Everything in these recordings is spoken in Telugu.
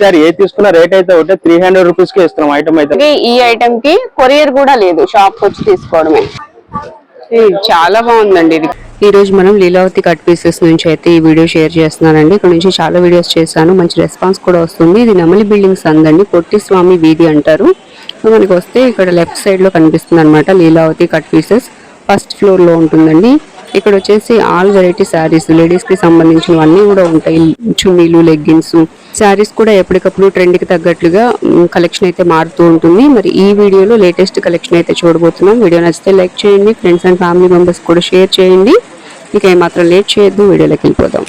సార్ ఏ తీసుకున్న రేట్ అయితే ఒకటే త్రీ హండ్రెడ్ రూపీస్కి ఇస్తున్నాం ఐటమ్ అయితే. ఈ ఐటమ్కి కొరియర్ కూడా లేదు షాప్ వచ్చి తీసుకోవడమే. చాలా బాగుందండి ఇది. ఈ రోజు మనం లీలావతి కట్ పీసెస్ నుంచి అయితే ఈ వీడియో షేర్ చేస్తున్నానండి. ఇక్కడ నుంచి చాలా వీడియోస్ చేశాను మంచి రెస్పాన్స్ కూడా వస్తుంది. ఇది నెమలి బిల్డింగ్స్ అందండి పొట్టి స్వామి వీధి అంటారు. సో మనకి వస్తే ఇక్కడ లెఫ్ట్ సైడ్లో కనిపిస్తుంది అనమాట లీలావతి కట్ పీసెస్. ఫస్ట్ ఫ్లోర్లో ఉంటుందండి. ఇక్కడ వచ్చేసి ఆల్ వెరైటీ శారీస్ లేడీస్కి సంబంధించినవన్నీ కూడా ఉంటాయి. చున్నీలు లెగ్గిన్స్ శారీస్ కూడా ఎప్పటికప్పుడు ట్రెండ్కి తగ్గట్లుగా కలెక్షన్ అయితే మారుతూ ఉంటుంది. మరి ఈ వీడియోలో లేటెస్ట్ కలెక్షన్ అయితే చూడబోతున్నాం. వీడియో నచ్చితే లైక్ చేయండి ఫ్రెండ్స్ అండ్ ఫ్యామిలీ మెంబర్స్ కూడా షేర్ చేయండి. ఇక ఏమాత్రం లేట్ చేయొద్దు వీడియోలోకి వెళ్ళిపోదాం.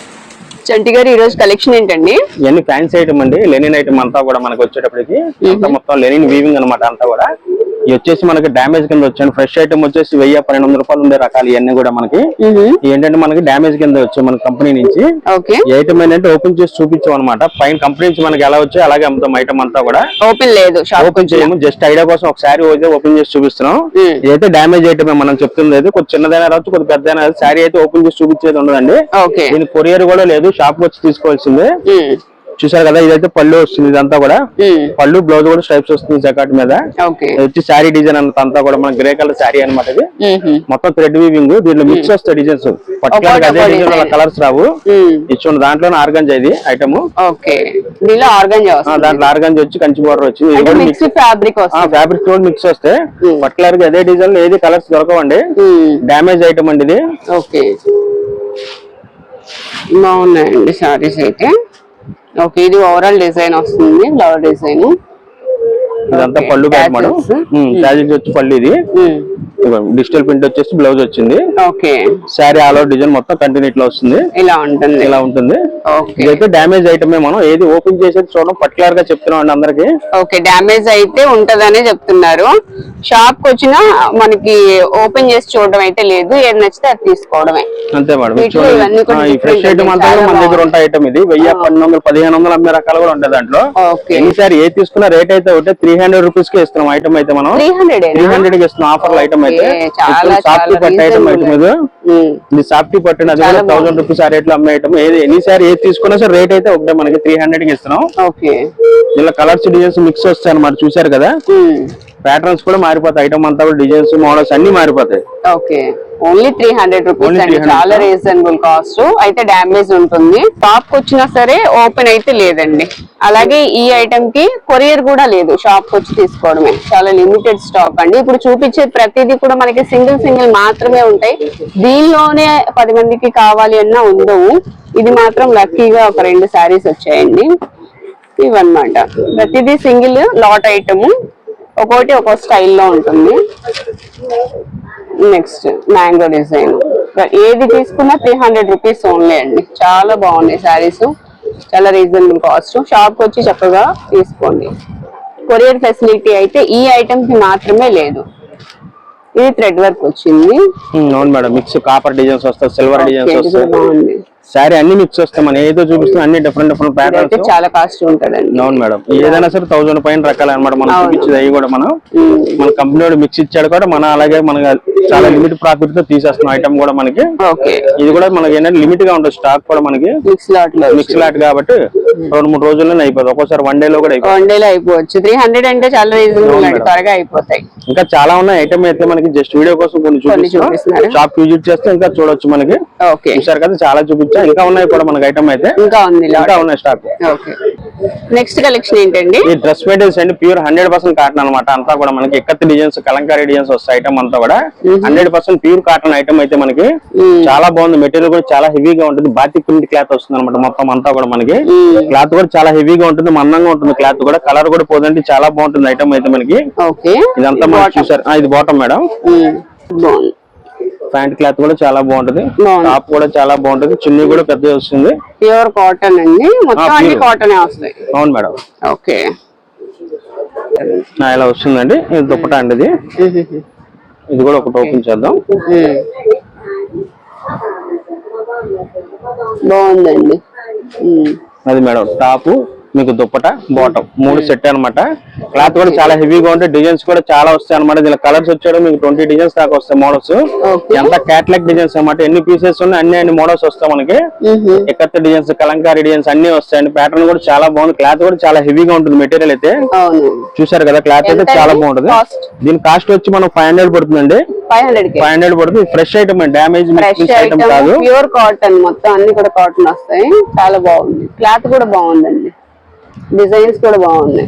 చంటి గారు ఈ రోజు కలెక్షన్ ఏంటండి? ఇవన్నీ ఫ్యాన్సీ ఐటమ్ అండి. లెనిన్ ఐటమ్ అంతా కూడా మనకి వచ్చేటప్పటికి మొత్తం లెనిన్ వీవింగ్ అనమాట అంతా కూడా. ఇవి వచ్చేసి మనకి డ్యామేజ్ కింద వచ్చాయి ఫ్రెష్ ఐటమ్ వచ్చేసి వెయ్యి పన్నెండు వందల రూపాయలు ఉండే రకాలు. ఇవన్నీ కూడా మనకి ఏంటంటే మనకి డ్యామేజ్ కింద వచ్చాయి మన కంపెనీ నుంచి ఈ ఐటమ్ ఏంటంటే ఓపెన్ చేసి చూపించాం అనమాట పైన కంపెనీ నుంచి మనకి ఎలా వచ్చాయి అలాగే అమ్ముతాం ఐటమ్ అంతా కూడా. ఓపెన్ లేదు. ఓపెన్ చేయము. జస్ట్ ఐడియా కోసం ఒకసారి అయితే ఓపెన్ చేసి చూపిస్తున్నాం. మ్మ్. ఇదైతే డ్యామేజ్ ఐటమ్ మనం చెప్తుంది అయితే కొంచెం చిన్నదైనా రావచ్చు కొంచెం పెద్దదైనా శారీ అయితే ఓపెన్ చేసి చూపించేది ఉండదండి. ఓకే. దీని కొరియర్ కూడా లేదు. షాప్ వచ్చి తీసుకోవాల్సిందే. చూసారు కదా ఇదైతే పళ్ళు వస్తుంది ఇదంతా కూడా. పళ్ళు బ్లౌజ్ కూడా స్ట్రైప్స్ వస్తుంది జకాట్ మీద. వచ్చి శారీ డిజైన్ అంతా అంతా కూడా మన గ్రే కలర్ శారీ అనమాట ఇది. మొత్తం థ్రెడ్ వీవింగ్ దీంట్లో మిక్స్ వస్తాయి డిజైన్స్. పర్టికులర్ అదే డిజైన్. కలర్స్ రావు. ఇచ్చిన దాంట్లోనే ఆర్గంజ్ ఇది ఐటమ్ దాంట్లో ఆర్గంజ్ వచ్చి కంచి బోర్డర్ మిక్స్ ఫ్యాబ్రిక్ కూడా మిక్స్ వస్తే పర్టికులర్గా అదే డిజైన్ ఏది కలర్స్ దొరకవండి. డ్యామేజ్ ఐటమ్ అండి ఇది. ఓకే. బాగున్నాయండి సారీస్ అయితే. ఓకే ఇది ఓవరాల్ డిజైన్ వస్తుంది ఫ్లవర్ డిజైన్ ఇదంతా. Pallu bag madam. చార్జెస్ వచ్చి పళ్ళు ఇది. డిజిటల్ ప్రింట్ వచ్చేసి బ్లౌజ్ వచ్చింది. Okay sari all over design మొత్తం కంటిన్యూ ఇట్లా వస్తుంది. ఇలా ఉంటుంది. ఇలా ఉంటుంది. ఇదైతే డ్యామేజ్ ఐటమే మనం ఏది ఓపెన్ చేసేది చూడడం పర్టికులర్గా చెప్తున్నాం అండి అందరికి. ఓకే డ్యామేజ్ అయితే ఉంటదనే చెప్తున్నారు. షాప్కి వచ్చినా మనకి ఓపెన్ చేసి చూడడం అయితే లేదు. ఏది నచ్చితే అది తీసుకోవడమే. అంతే మేడం. ఫ్రెష్ ఐటమ్ అంతా మన దగ్గర. ఉంటాయి ఐటమ్ ఇది. వెయ్యి పన్నెండు వందలు పదిహేను వందలు అమ్మే రకాలు కూడా ఉంటాయి దాంట్లో. ఓకే ఎన్నిసారి ఏ తీసుకున్నా రేట్ అయితే ఒకటే త్రీ హండ్రెడ్ రూపీస్కి ఇస్తున్నాం ఐటమ్ అయితే మనం. త్రీ హండ్రెడ్ త్రీ కి ఇస్తున్నాం ఆఫర్ ఐటమ్ అయితే. సాఫ్ట్ పట్టు ఐటమ్ ఐటమ్ ఇది. ఇది సాఫ్ట్ పట్టు అది చాలా కూడా థౌసండ్ రూపీస్ ఆ రేట్లో అమ్మే ఐటమ్ ఏది ఎన్నిసారి ఏది తీసుకున్నా సరే రేట్ అయితే ఒకటే మనకి త్రీ హండ్రెడ్కి ఇస్తున్నాం. ఓకే. ఇలా కలర్స్ డిజైన్స్ మిక్స్ వస్తాయి అన్నమాట చూసారు కదా? ప్యాటర్న్స్ కూడా మారిపోతాయి. ఐటమ్ అంతా డిజైన్స్ మోడల్స్ అన్ని మారిపోతాయి. Okay. Only three hundred rupees అండి. 300. చాలా రీజనబుల్ కాస్ట్ అయితే డ్యామేజ్ ఉంటుంది. షాప్ వచ్చినా సరే ఓపెన్ అయితే లేదండి. అలాగే ఈ ఐటమ్కి కొరియర్ కూడా లేదు. షాప్ వచ్చి తీసుకోవడమే. చాలా లిమిటెడ్ స్టాక్ అండి. ఇప్పుడు చూపించే ప్రతిదీ కూడా మనకి సింగిల్ సింగిల్ మాత్రమే ఉంటాయి. దీనిలోనే పది మందికి కావాలి అన్నా ఉండవు. ఇది మాత్రం లక్కీగా ఒక రెండు శారీస్ వచ్చాయండి. ఇవన్నమాట. ప్రతిదీ సింగిల్ లాట్ ఐటమ్ ఒక్కొక్కటి ఒక్కో స్టైల్లో ఉంటుంది. నెక్స్ట్ మ్యాంగో డిజైన్ ఏది తీసుకున్నా త్రీ హండ్రెడ్ రూపీస్ ఓన్లీ అండి. చాలా బాగున్నాయి శారీస్ చాలా రీజనబుల్ కాస్ట్ షాప్కి వచ్చి చక్కగా తీసుకోండి. కొరియర్ ఫెసిలిటీ అయితే ఈ ఐటమ్ మాత్రమే లేదు. ఇది థ్రెడ్ వర్క్ వచ్చింది. అవును మేడం మిక్స్ కాపర్ డిజైన్స్ వస్తాయి సిల్వర్ డిజైన్స్ వస్తాయి. సారీ అన్ని మిక్స్ వస్తాయి మనం ఏదో చూపిస్తాం అన్ని డిఫరెంట్ డిఫరెంట్ ఇదైతే ప్యాటర్న్స్ చాలా కాస్ట్ ఉంటదండి. అవును మేడం ఏదైనా సరే థౌసండ్ పైన రకాలు అనమాట మనం. చూపించేది అవి కూడా మనం. మన కంపెనీ వాడు మిక్స్ ఇచ్చాడు కూడా మన అలాగే మన చాలా లిమిట్ ప్రాఫిట్తో తీసేస్తున్నాం ఐటమ్ కూడా మనకి. ఇది కూడా మనకి ఏంటంటే లిమిట్గా ఉంటుంది స్టాక్ కూడా మనకి. మిక్స్ లాట్ మిక్స్ లాట్ కాబట్టి రెండు మూడు రోజుల్లోనే అయిపోతుంది ఒక్కోసారి వన్ డే లో కూడా వన్ డే లో అయిపోవచ్చు. త్రీ హండ్రెడ్ అంటే చాలా రీజనబుల్ అండి. త్వరగా అయిపోతాయి. ఇంకా చాలా ఉన్నాయి ఐటమ్ అయితే మనకి జస్ట్ వీడియో కోసం కొన్ని కొన్ని చూపిస్తాం. చూపిస్తున్నారు. షాప్ విజిట్ చేస్తే ఇంకా చూడొచ్చు మనకి. ఓకే చూసారు కదా చాలా చూపించా. ఇంకా ఉన్నాయి కూడా మనకి ఐటమ్ అయితే. ఇంకా ఉంది. ఇంకా ఉన్నాయి స్టాక్ ఓకే నెక్స్ట్ కలెక్షన్ ఏంటండి? ఈ డ్రెస్ మెటీరియల్స్ అండి ప్యూర్ హండ్రెడ్ పర్సెంట్ కాటన్ అనమాట అంతా కూడా మనకి ఎక్కత్ డిజైన్స్ కలంకారీ డిజైన్స్ వస్తాయి ఐటమ్ అంతా కూడా. Hundred percent pure cotton item అయితే మనకి చాలా బాగుంది. మెటీరియల్ కూడా చాలా హెవీగా ఉంటుంది. బాతి ప్రింట్ క్లాత్ వస్తుంది అనమాట మొత్తం అంతా కూడా మనకి. క్లాత్ కూడా చాలా హెవీగా ఉంటుంది మందంగా ఉంటుంది క్లాత్ కూడా. కలర్ కూడా పోదండి చాలా బాగుంటుంది ఐటమ్ అయితే మనకి. ఓకే. ఇదంతా మనం చూసారు. ఇది బాటమ్ మేడం ప్యాంట్ క్లాత్ కూడా చాలా బాగుంటుంది. టాప్ కూడా చాలా బాగుంటుంది. చున్నీ కూడా పెద్దది వస్తుంది. ప్యూర్ కాటన్ అండి. మొత్తం. కాటనే వస్తాయి. అవును మేడం ఓకే. ఇలా వస్తుందండి. ఇది దుప్పటా అండి ఇది. ఇది కూడా ఒకటి ఓపెన్ చేద్దాం. బాగుందండి. అది మేడం టాప్ మీకు దుప్పట బాటమ్ మూడు సెట్ అన్నమాట. క్లాత్ కూడా చాలా హెవీగా ఉంటాయి. డిజైన్స్ కూడా చాలా వస్తాయి అనమాట దీని కలర్స్ వచ్చాడు మీకు ట్వంటీ డిజైన్స్ దాకా వస్తాయి మోడల్స్. ఎంత క్యాట్లాగ్ డిజైన్స్ అన్నమాట. ఎన్ని పీసెస్ ఉన్నాయి అన్ని అన్ని మోడల్స్ వస్తాయి మనకి. మ్మ్. ఎక్కత్త డిజైన్స్ కలంకారీ డిజైన్స్ అన్ని వస్తాయండి. ప్యాటర్న్ కూడా చాలా బాగుంది. క్లాత్ కూడా చాలా హెవీగా ఉంటుంది మెటీరియల్ అయితే. చూసారు కదా క్లాత్ అయితే చాలా? బాగుంటుంది? దీని కాస్ట్ వచ్చి మనం ఫైవ్ హండ్రెడ్ పడుతుందండి. ఫైవ్ హండ్రెడ్కి? ఫైవ్ హండ్రెడ్ పడుతుంది. ఫ్రెష్ ఐటమ్ ఫ్రెష్ ఐటమ్ కాదు. ప్యూర్ కాటన్ మొత్తం అన్ని కూడా కాటన్ వస్తాయి. చాలా బాగుంది. క్లాత్ కూడా బాగుందండి. డిజైన్స్ కూడా బాగున్నాయి.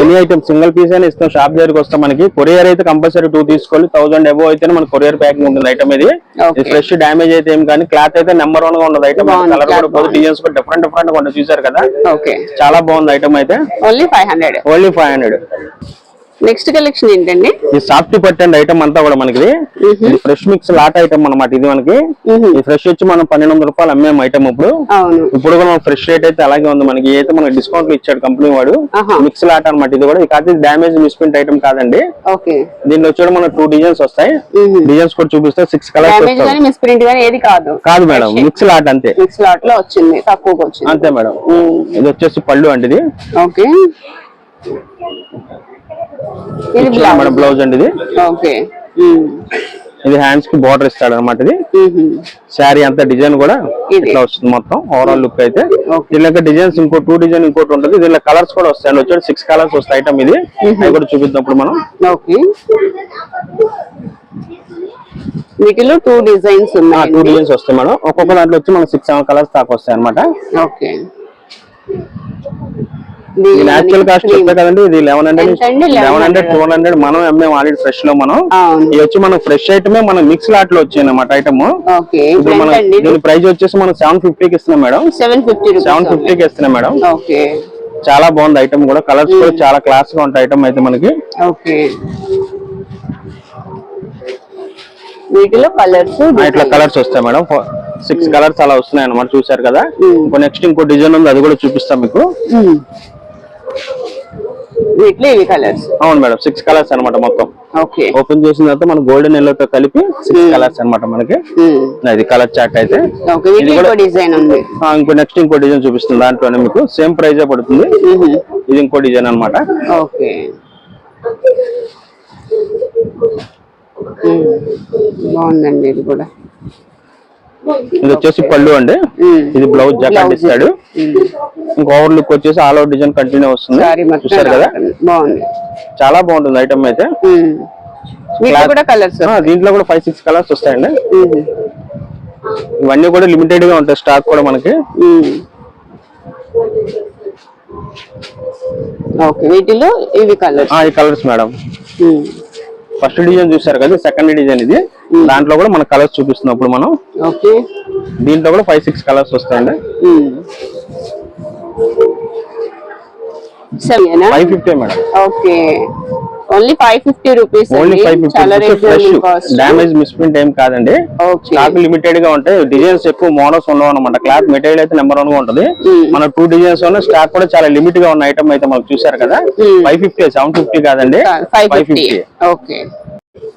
ఎనీ ఐటమ్ సింగిల్ పీస్ అయినా ఇస్తాం. షాప్ దగ్గరికి వస్తాం మనకి. కొరియర్ అయితే కంపల్సరీ టూ తీసుకోవాలి. థౌసండ్ ఎబో అయితే మన కొరియర్ ప్యాకింగ్ ఉంటుంది ఐటమ్ ఇది. ఫ్రెష్ డ్యామేజ్ అయితే ఏం కానీ క్లాత్ అయితే నెంబర్ వన్గా ఉండదు ఐటమ్ కలర్ కూడా పోదు డిజైన్స్ కూడా డిఫరెంట్ డిఫరెంట్గా ఉంటుంది చూసారు కదా? ఓకే. చాలా బాగుంది ఐటమ్ అయితే. Only five hundred only five hundred next collection ఏంటండి? ఈ సాఫ్ట్ పట్టు అండి ఐటమ్ అంతా కూడా మనకి ఇది ఫ్రెష్ మిక్స్ లాట్ ఐటమ్ అన్నమాట ఇది మనకి. ఈ ఫ్రెష్ వచ్చి మనం పన్నెండు వందల రూపాయలు అమ్మేం ఐటమ్ ఇప్పుడు. ఇప్పుడు కూడా మన ఫ్రెష్ రేట్ అయితే అలాగే ఉంది మనకి. అయితే మనకి డిస్కౌంట్ ఇచ్చాడు కంపెనీ వాడు. మిక్స్ లాట్ అన్నమాట ఇది కూడా. ఇది కాదు డ్యామేజ్ మిస్ప్రింట్ ఐటమ్ కాదండి. ఓకే. దీనిలో వచ్చి మన టూ డిజైన్స్ వస్తాయి. డిజైన్స్ కూడా చూపిస్తే సిక్స్ కలర్స్ ఏది కాదు. కాదు మేడం మిక్స్ లాట్ అంతే. మిక్స్ లాట్లో వచ్చింది వచ్చింది. అంతే మేడం. ఇది వచ్చేసి పళ్ళు అండి ఇది. ఓకే. ఇది మేడం బ్లౌజ్ అండి ఇది. ఓకే. ఇది హ్యాండ్స్కి బార్డర్ ఇస్తాడు అనమాట ఇది శారీ అంతా డిజైన్ కూడా. ఇట్లా వస్తుంది మొత్తం ఓవరాల్ లుక్ అయితే. దీనిలో డిజైన్స్ ఇంకో టూ డిజైన్ ఇంకోటి ఉంటుంది. దీనిలో కలర్స్ కూడా వస్తాయి అండి వచ్చి సిక్స్ కలర్స్ వస్తాయి ఐటమ్ ఇది. అవి కూడా చూపిద్దాం మనం. ఓకే. వీటిలో టూ డిజైన్స్ టూ డిజైన్స్ వస్తాయి మేడం. ఒక్కొక్క దాంట్లో వచ్చి మనకి సిక్స్ సెవెన్ కలర్స్ దాకా వస్తాయి అనమాట ఓకే. ఇది యాక్చువల్ కాస్ట్ చెప్పే కదండి ఇది eleven hundred? Eleven hundred twelve hundred మనం అమ్మాం ఆల్రెడీ ఫ్రెష్లో మనం. ఇది వచ్చి మనం ఫ్రెష్ ఐటమే మనం మిక్స్ లాట్లో వచ్చాయి అనమాట ఐటమ్ ఇప్పుడు మనం దీని ప్రైస్ వచ్చేసి మనం సెవెన్ ఫిఫ్టీకి ఇస్తున్నాం మేడం. సెవెన్ ఫిఫ్టీ సెవెన్ ఫిఫ్టీకి ఇస్తున్నాం మేడం. చాలా బాగుంది ఐటమ్ కూడా. కలర్స్ కూడా చాలా క్లాస్గా ఉంటాయి ఐటమ్ అయితే మనకి. ఓకే. వీటిలో కలర్స్ ఇట్లా కలర్స్ వస్తాయి మేడం. సిక్స్ కలర్స్ అలా వస్తున్నాయి అన్నమాట చూసారు కదా. ఇంకో నెక్స్ట్ ఇంకో డిజైన్ ఉంది అది కూడా చూపిస్తాం మీకు. వీటిలో ఇవి కలర్స్ అవును మేడం సిక్స్ కలర్స్ అన్నమాట మొత్తం. ఓకే ఓపెన్ చేసిన తర్వాత మన గోల్డెన్ ఎల్లో తో కలిపి సిక్స్ కలర్స్ అన్నమాట మనకి. కలర్ చార్ట్ అయితే. ఓకే వీటిలో ఇంకో డిజైన్ ఉంది. ఇంకో నెక్స్ట్ ఇంకో డిజైన్ చూపిస్తుంది దాంట్లోనే మీకు. సేమ్ ప్రైజే పడుతుంది. ఇది ఇంకో డిజైన్ అన్నమాట. ఓకే బాగుందండి ఇది కూడా. ఇది వచ్చేసి పళ్ళు అండి. ఇది బ్లౌజ్ జాకెట్. ఇస్తాడు. ఇంకా ఓవర్ లుక్ వచ్చేసి ఆల్ అవుట్ డిజైన్ కంటిన్యూ వస్తుంది. చూసారు కదా? బాగుంది. చాలా బాగుంటుంది ఐటమ్ అయితే. దీంట్లో కూడా ఫైవ్ సిక్స్ కలర్స్ వస్తాయండి. ఇవన్నీ కూడా లిమిటెడ్గా ఉంటాయి స్టాక్ కూడా మనకి. వీటిలో ఇవి కలర్స్ ఆ, ఈ కలర్స్ మేడం ఫస్ట్ డిజైన్ చూసారు కదా సెకండ్ డిజైన్ ఇది. దాంట్లో కూడా మన కలర్స్ చూపిస్తున్నాం ఇప్పుడు మనం ఓకే. దీంట్లో కూడా ఫైవ్ సిక్స్ కలర్స్ వస్తాయండి. సరేనా? Five fifty madam. Okay. Only five fifty rupees only five fifty fresh damage misprint ఏం కాదండి. స్టాక్ లిమిటెడ్గా ఉంటాయి. డిజైన్స్ ఎక్కువ మోడల్స్ ఉండవు అనమాట క్లాత్ మెటీరియల్ అయితే నెంబర్ వన్గా ఉంటుంది. Hmm. మన టూ డిజైన్స్ ఉన్న స్టాక్ కూడా చాలా లిమిట్గా ఉన్న ఐటమ్ అయితే మనకు చూసారు కదా. ఫైవ్ ఫిఫ్టీ సెవెన్ ఫిఫ్టీ కాదండి. Five fifty okay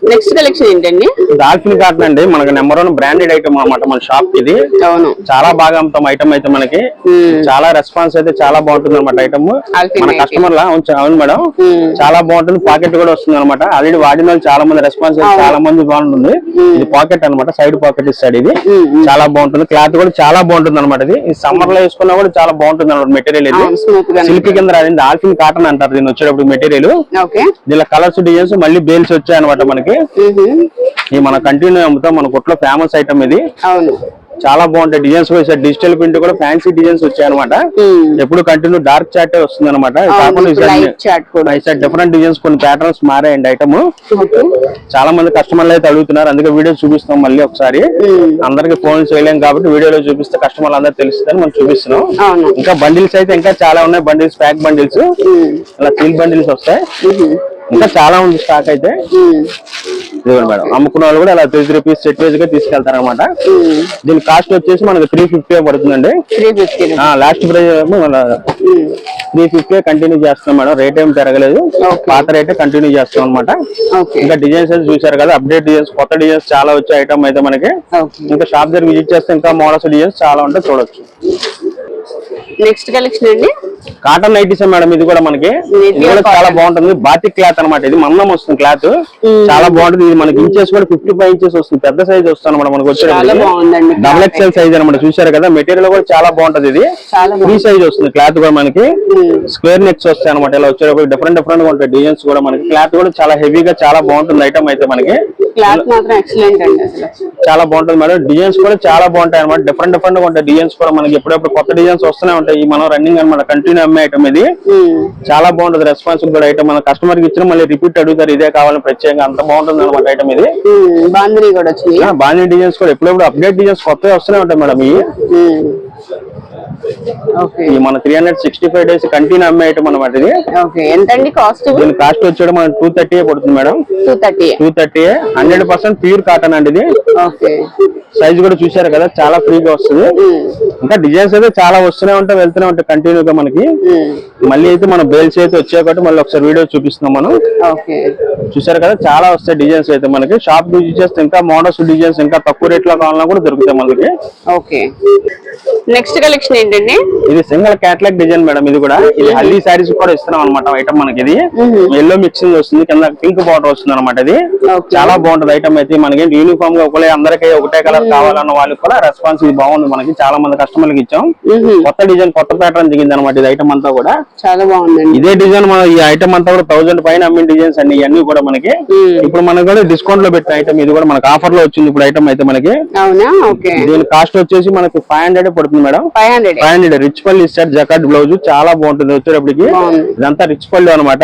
next collection ఏంటండి? డాల్ఫిన్ కాటన్ అండి. మనకి నెంబర్ వన్ బ్రాండెడ్ ఐటమ్ అన్నమాట మన షాప్ ఇది. అవును. చాలా బాగా అమ్ముతాం ఐటమ్ అయితే మనకి. చాలా రెస్పాన్స్ అయితే చాలా బాగుంటుంది అనమాట ఐటమ్ మన. కస్టమర్ లా అవును మేడం. చాలా బాగుంటుంది. పాకెట్ కూడా వస్తుంది అనమాట ఆల్రెడీ వాడిన వాళ్ళు చాలా మంది రెస్పాన్స్ అయితే చాలా మంది బాగుంటుంది. ఇది పాకెట్ అన్నమాట. సైడ్ పాకెట్ ఇస్తాడు ఇది. చాలా బాగుంటుంది. క్లాత్ కూడా చాలా బాగుంటుంది అనమాట ఇది. సమ్మర్లో వేసుకున్నా కూడా చాలా బాగుంటుంది అనమాట మెటీరియల్ ఇది. సిల్క్ కింద రాదు. డాల్ఫిన్ కాటన్ అంటారు దీన్ని. వచ్చేటప్పుడు మెటీరియల్ దీనిలో కలర్స్ డిజైన్స్ మళ్ళీ బేల్స్ వచ్చాయి అనమాట మనకి. ఇది మన కంటిన్యూ అమ్ముతాం మన కొట్లో ఫేమస్ ఐటమ్ ఇది. అవును. చాలా బాగుంటాయి డిజైన్స్ కూడా డిజిటల్ ప్రింట్ కూడా ఫ్యాన్సీ డిజైన్స్ వచ్చాయి అనమాట. ఎప్పుడు కంటిన్యూ డార్క్ చాట్ వస్తుంది అనమాట డిఫరెంట్ డిజైన్స్ కొన్ని ప్యాటర్న్స్ మారాయండి ఐటమ్ చాలా మంది కస్టమర్లు అయితే అడుగుతున్నారు అందుకే వీడియో చూపిస్తాం మళ్ళీ ఒకసారి. అందరికి ఫోన్ చేయలేం కాబట్టి వీడియోలో చూపిస్తే కస్టమర్లు అందరూ తెలుస్తుందని మనం చూపిస్తున్నాం. ఇంకా బండిల్స్ అయితే ఇంకా చాలా ఉన్నాయి బండిల్స్ ప్యాక్ బండిల్స్. అలా సీల్ బండిల్స్ వస్తాయి. ఇంకా చాలా ఉంది స్టాక్ అయితే. ఇదిగోండి మేడం. అమ్ముకున్న వాళ్ళు కూడా అలా త్రీ త్రీ పీస్ సెట్ వైజ్గా తీసుకెళ్తారు అనమాట దీని కాస్ట్ వచ్చేసి మనకి త్రీ ఫిఫ్టీ పడుతుందండి. Last price three fifty continue చేస్తున్నాం మేడం. రేట్ ఏం పెరగలేదు. పాత రేటే కంటిన్యూ చేస్తాం అనమాట ఇంకా డిజైన్స్ అయితే చూసారు కదా అప్డేట్ డిజైన్స్ కొత్త డిజైన్స్ చాలా వచ్చే ఐటమ్ అయితే మనకి. ఇంకా షాప్ దగ్గర విజిట్ చేస్తే ఇంకా మోడల్స్ డిజైన్స్ చాలా ఉంటాయి చూడొచ్చు. నెక్స్ట్ కలెక్షన్ అండి? కాటన్ నైటీస్ మేడం ఇది కూడా మనకి. ఇది కూడా చాలా బాగుంటుంది. బాతిక్ క్లాత్ అన్నమాట. ఇది మందం వస్తుంది క్లాత్ చాలా బాగుంటుంది. ఇది మనకి ఇంచెస్ కూడా ఫిఫ్టీ ఫైవ్ ఇంచెస్ వస్తుంది. పెద్ద సైజ్ వస్తుంది అనమాట మనకి వచ్చే డబుల్ ఎక్స్ఎల్ సైజ్ అనమాట చూసారు కదా? మెటీరియల్ కూడా చాలా బాగుంటది ఇది. ఫ్రీ సైజ్ వస్తుంది క్లాత్ కూడా మనకి. స్క్వేర్ నెక్స్ వస్తాయి అనమాట ఇలా వచ్చేటప్పుడు డిఫరెంట్ డిఫరెంట్గా ఉంటాయి డిజైన్స్ కూడా మనకి. క్లాత్ కూడా చాలా హెవీగా చాలా బాగుంటుంది ఐటమ్ అయితే మనకి. చాలా బాగుంటుంది మేడం. డిజైన్స్ కూడా చాలా బాగుంటాయి అనమాట డిఫరెంట్ డిఫరెంట్గా ఉంటాయి డిజైన్స్ కూడా మనకి. ఎప్పుడెప్పుడు కొత్త డిజైన్స్ వస్తూనే ఉంటాయి. మనం రన్నింగ్ అనమాట కంటిన్యూ అమ్మే ఐటమ్ ఇది. చాలా బాగుంటుంది. రెస్పాన్స్ కూడా ఐటమ్ మన కస్టమర్కి ఇచ్చిన మళ్ళీ రిపీట్ అడుగుతారు ఇదే కావాలని ప్రత్యేకంగా. అంత బాగుంటుంది అనమాట ఐటమ్ ఇది బాందిని కూడా వచ్చింది. బాగా డిజైన్స్ కూడా ఎప్పుడెప్పుడు అప్డేట్ డిజైన్స్ కొత్తగా వస్తూనే ఉంటాయి మేడం. ఓకే ఈ మన three hundred sixty five days continue అమ్మే ఐటమ్ అనమాట ఇది ఎంతండి కాస్ట్ దీని కాస్ట్ వచ్చేది టూ థర్టీ పడుతుంది madam. Two thirty two thirty hundred percent pure cotton అండి ఇది. సైజ్ కూడా చూసారు కదా చాలా ఫ్రీగా వస్తుంది. ఇంకా డిజైన్స్ అయితే చాలా వస్తూనే ఉంటాయి వెళ్తూనే ఉంటాయి కంటిన్యూ గా మనకి మళ్ళీ అయితే మన బేల్స్ అయితే వచ్చాక మళ్ళీ ఒకసారి వీడియో చూపిస్తున్నాం మనం. చూసారు కదా చాలా వస్తాయి డిజైన్స్ అయితే మనకి. షాప్ చేస్తే ఇంకా మోడల్స్ డిజైన్స్ ఇంకా తక్కువ రేట్లో కావాలన్నా కూడా దొరుకుతాయి మనకి. ఓకే నెక్స్ట్ కలెక్షన్ ఏంటండి? ఇది సింగిల్ క్యాట్లాగ్ డిజైన్ మేడం ఇది కూడా. ఇది హల్దీ శారీస్ కూడా ఇస్తున్నాం అనమాట ఐటమ్ మనకి ఇది. ఎల్లో మిక్సింగ్ వస్తుంది. కింద పింక్ బార్డర్ వస్తుంది అనమాట ఇది. చాలా బాగుంటది ఐటమ్ అయితే. మనకి యూనిఫామ్గా ఒకటే అందరికీ ఒకటే కలర్ కావాలన్న వాళ్ళకి కూడా రెస్పాన్స్ ఇది బాగుంది మనకి. చాలా మంది కస్టమర్లకు ఇచ్చాం. కొత్త డిజైన్ కొత్త ప్యాటర్న్ దిగింది అనమాట ఇది ఐటమ్ అంతా కూడా. చాలా బాగుందండి. ఇదే డిజైన్ మన ఈ ఐటమ్ అంతా కూడా థౌసండ్ పైన అమ్మిన డిజైన్స్ అన్ని ఇవన్నీ కూడా మనకి. ఇప్పుడు మనకి కూడా డిస్కౌంట్లో పెట్టిన ఐటమ్ ఇది కూడా మనకి ఆఫర్లో వచ్చింది. ఇప్పుడు ఐటమ్ అయితే మనకి. దీని కాస్ట్ వచ్చేసి మనకి ఫైవ్ హండ్రెడ్ పడుతుంది madam. Five five hundred rich pallu ఇస్తాడు. జకాట్ బ్లౌజ్ చాలా బాగుంటుంది వచ్చేటప్పటికి. ఇదంతా రిచ్ పల్లి అనమాట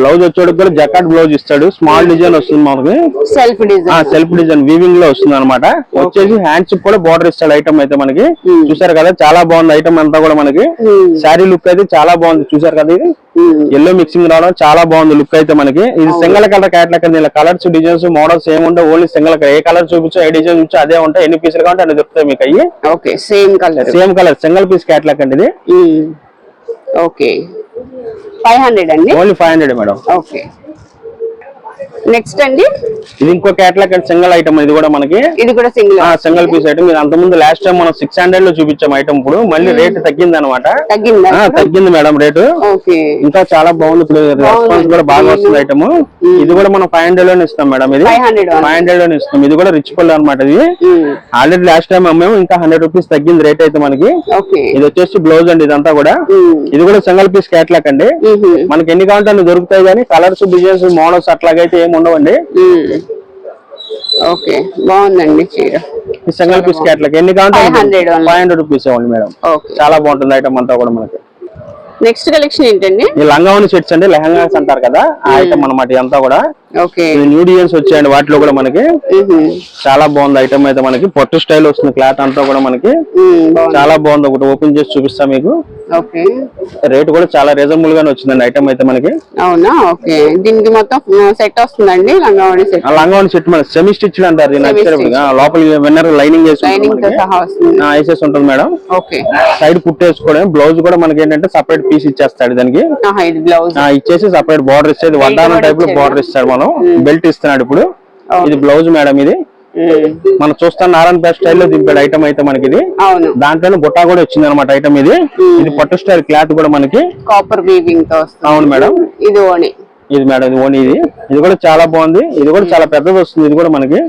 బ్లౌజ్ వచ్చేటప్పుడు కూడా జకాట్ బ్లౌజ్ ఇస్తాడు. స్మాల్ డిజైన్ వస్తుంది మనకి. Self design. Self design. వీవింగ్లో వస్తుంది అనమాట వచ్చేసి హ్యాండ్స్ కూడా బార్డర్ ఇస్తాడు ఐటమ్ అయితే మనకి. చూసారు కదా చాలా బాగుంది ఐటమ్ అంతా కూడా మనకి. శారీ లుక్ అయితే చాలా బాగుంది. చూసారు కదా ఇది? ఎల్లో మిక్సింగ్ రావడం చాలా బాగుంది లుక్ అయితే మనకి. ఇది సింగల్ కలర్ క్యాట్లాక్ ఇలా కలర్స్ డిజైన్స్ మోడల్స్ ఏముంటాయి ఓన్లీ సింగల్ ఏ కలర్ చూపించో ఏ డిజైన్ చూపించో అదే ఉంటాయి. ఎన్ని పీసులు కావాలంటే అన్ని దొరుకుతాయి మీకు అయ్యి. Okay same colour same colour single piece catalogue అండి ఇది. ఓకే ఫైవ్ హండ్రెడ్ అండి? Only five hundred madam okay next అండి. ఇది ఇంకో అండ్ సింగల్ ఐటమ్ ఇది కూడా మనకి. ఇది కూడా సింగిల్ సింగల్ పీస్ ఐటమ్ ఇది అంతకుముందు లాస్ట్ టైం మనం సిక్స్ హండ్రెడ్లో చూపించాం ఐటమ్ ఇప్పుడు. మళ్ళీ రేట్ తగ్గింది? అనమాట తగ్గిందా తగ్గింది మేడం రేటు ఇంకా చాలా బాగుంది. ఇప్పుడు రెస్పాన్స్ కూడా బాగా వస్తుంది ఐటమ్ ఇది కూడా మనం ఫైవ్ హండ్రెడ్లోనే ఇస్తాం మేడం ఇది. 500 ఫైవ్ హండ్రెడ్లోనే ఇస్తాం. ఇది కూడా రిచ్ పళ్ళు అనమాట ఇది. ఆల్రెడీ లాస్ట్ టైం అమ్మాము. ఇంకా హండ్రెడ్ రూపీస్ తగ్గింది రేట్ అయితే మనకి. ఇది వచ్చేసి బ్లౌజ్ అండి ఇదంతా కూడా. ఇది కూడా సింగల్ పీస్ క్యాట్లాక్ అండి. మనకి ఎన్ని కావాలంటే దొరుకుతాయి కానీ కలర్స్ డిజైన్స్ మోడల్స్ అట్లాగైతే ఏమి ఉండవండి ఓకే బాగుందండి చీర. సింగల్ పీస్ క్యాట్లాక్ ఎన్ని కావాలంటే 500 only. ఫైవ్ హండ్రెడ్ రూపీస్ ఇవ్వండి మేడం. ఓకే. చాలా బాగుంటుంది ఐటమ్ అంతా కూడా మనకి. నెక్స్ట్ కలెక్షన్ ఏంటండి? ఈ లంగావని సెట్స్ అండి లెహంగాస్ అంటారు కదా ఆ ఐటమ్ అన్నమాట ఇదంతా కూడా. న్యూ డిజైన్స్ వచ్చాయండి. వాటిలో కూడా మనకి చాలా బాగుంది ఐటమ్ అయితే మనకి. పొట్టు స్టైల్ వస్తుంది క్లాత్ అంతా కూడా మనకి. చాలా బాగుంది. ఒకటి ఓపెన్ చేసి చూపిస్తా మీకు. రేట్ కూడా చాలా రీజనబుల్ గానే వచ్చిందండి ఐటమ్ అయితే మనకి. అవునా? ఓకే. దీనికి మొత్తం సెట్ వస్తుందండి? లంగావాణి సెట్ ఆ లంగావని సెట్ మన సెమీ స్టిచ్ అంటారు లోపల విన్నర్ లైనింగ్ వేసేసి ఉంటుంది మేడం. ఓకే. సైడ్ కుట్టేసుకోవడం. బ్లౌజ్ కూడా మనకి ఏంటంటే సపరేట్ పీస్ ఇచ్చేస్తాడు దానికి. ఇచ్చేసి సపరేట్ బార్డర్ ఇచ్చేది వడ్డానం టైప్లో. బార్డర్ ఇస్తాడు మనం. బెల్ట్ ఇస్తున్నాడు ఇప్పుడు. ఇది బ్లౌజ్ మేడం ఇది. మనం చూస్తాం నారాయణ పేట స్టైల్లో దింపాడు ఐటమ్ అయితే మనకి ఇది. దాంట్లోనే బుట్టా కూడా వచ్చింది అనమాట ఐటమ్ ఇది ఇది పట్టు స్టైల్ క్లాత్ కూడా మనకి. కాపర్ వీవింగ్తో అవును మేడం. ఇది ఓణి. ఇది మేడం ఇది ఓన్లీ ఇది. ఇది కూడా చాలా బాగుంది. ఇది కూడా చాలా పెద్దది వస్తుంది. ఇది కూడా మనకి.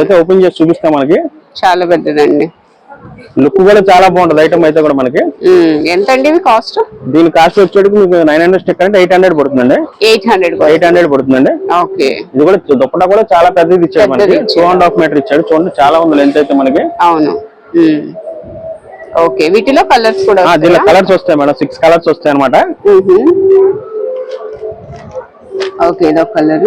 అయితే ఓపెన్ చేసి చూపిస్తాం మనకి. చాలా పెద్దదండి. లుక్ కూడా చాలా బాగుంటది ఐటమ్ అయితే కూడా మనకి. ఎంతండి ఇది కాస్ట్? దీని కాస్ట్ వచ్చేటికి మీకు నైన్ హండ్రెడ్ స్టిక్ అంటే ఎయిట్ హండ్రెడ్ పడుతుందండి. ఎయిట్ హండ్రెడ్ ఎయిట్ హండ్రెడ్ పడుతుందండి. ఓకే. ఇది కూడా దుప్పటా కూడా చాలా పెద్దది ఇచ్చాడు మనకి. టూ అండ్ హాఫ్ మీటర్ ఇచ్చాడు. చూడండి చాలా ఉంది లెంత్ అయితే మనకి. అవును. ఓకే. వీటిలో కలర్స్ కూడా ఆ, దీనిలో? కలర్స్ వస్తాయి మేడం. సిక్స్ కలర్స్ వస్తాయి అనమాట. ఓకే ఇదో కలర్.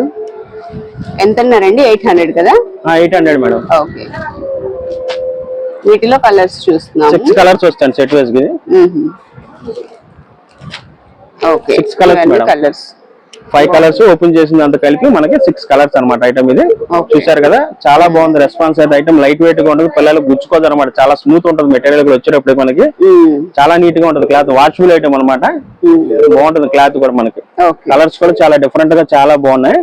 ఎంత అన్నారండి ఎయిట్ హండ్రెడ్ కదా ఎయిట్ హండ్రెడ్ మేడం. ఓకే. వీటిలో కలర్స్ చూస్తున్నాము. సిక్స్ కలర్స్ వస్తాయి సెట్ వైజ్ మ్హూ. Okay. Six colours, madam. Colours five colours open చేసిన అంత కలిపి మనకి సిక్స్ కలర్స్ అన్నమాట ఐటమ్ ఇది. చూసారు కదా? చాలా బాగుంది రెస్పాన్స్ అయితే. ఐటమ్ లైట్ వెయిట్గా ఉంటుంది. పిల్లలు గుచ్చుకోదు అనమాట చాలా స్మూత్ ఉంటుంది. మెటీరియల్ కూడా వచ్చేటప్పుడు మనకి. చాలా నీట్గా ఉంటుంది. క్లాత్ వాష్ఫుల్ ఐటమ్ అనమాట బాగుంటుంది క్లాత్ కూడా మనకి. కలర్స్ కూడా చాలా డిఫరెంట్గా చాలా బాగున్నాయి.